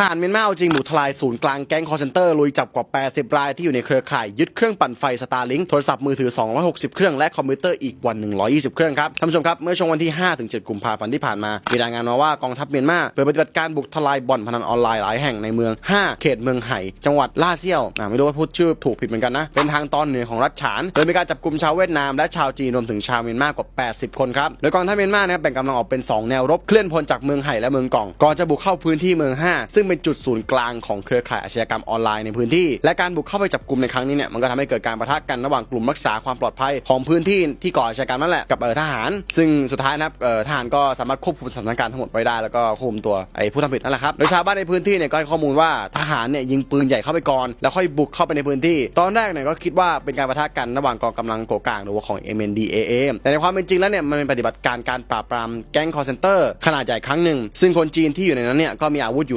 ทหารเมียนมาเอาจริงบุกทลายศูนย์กลางแก๊งคอร์เซนเตอร์ลุยจับกว่า 80 รายที่อยู่ในเครือข่ายยึดเครื่องปั่นไฟสตาร์ลิงโทรศัพท์มือถือ 260 เครื่องและคอมพิวเตอร์อีกกว่า 120 เครื่องครับท่านผู้ชมครับ เมื่อช่วงวันที่ 5-7 กุมภาพันธ์ที่ผ่านมา มีรายงานมาว่ากองทัพเมียนมาเปิดปฏิบัติการบุกทลายบ่อนพนันออนไลน์หลายแห่งในเมือง 5 เขตเมืองไห่ จังหวัดล่าเซี่ยวอ่าไม่รู้ว่าพูดชื่อถูกผิดเหมือนกันนะ เป็นทางตอนเหนือของรัฐฉาน โดยมีการจับกลุ่มชาวเวียดนามและชาวจีนรวมถึงชาวเมียนมากว่า 80 คนครับ โดยกองทัพเมียนมานะครับแบ่งกำลังออกเป็น 2 แนวรบเคลื่อนพลจากเมืองไห่และเมืองกองก่อนจะบุกเข้าพื้นที่เมือง 5 ซึ่งเป็นจุดศูนย์กลางของเครือข่ายอาชญากรรมออนไลน์ในพื้นที่ และการบุกเข้าไปจับกลุ่มในครั้งนี้เนี่ยมันก็ทำให้เกิดการประทะกันระหว่างกลุ่มรักษาความปลอดภัยของพื้นที่ที่ก่ออาชญากรรมนั่นแหละกับเออทหาร ซึ่งสุดท้ายนะครับเออทหารก็สามารถควบคุมสถานการณ์ทั้งหมดไว้ได้แล้วก็ควบคุมตัวไอ้ผู้ทำผิดนั่นแหละครับโดยชาวบ้านในพื้นที่เนี่ยก็ให้ข้อมูลว่าทหารเนี่ยยิงปืนใหญ่เข้าไปก่อนแล้วค่อยบุกเข้าไปในพื้นที่ ตอนแรกเนี่ยก็คิดว่าเป็นการประทะกันระหว่างกองกำลังโกกลางหรือว่าของ MNDAA แต่ในความเป็นจริงแล้วเนี่ยมันเป็นปฏิบัติการการปราบปรามแก๊งคอร์เซนเตอร์ขนาดใหญ่ครั้งหนึ่งซึ่งคนจีนที่อยู่ในนั้นเนี่ยก็มีอาวุธอยู่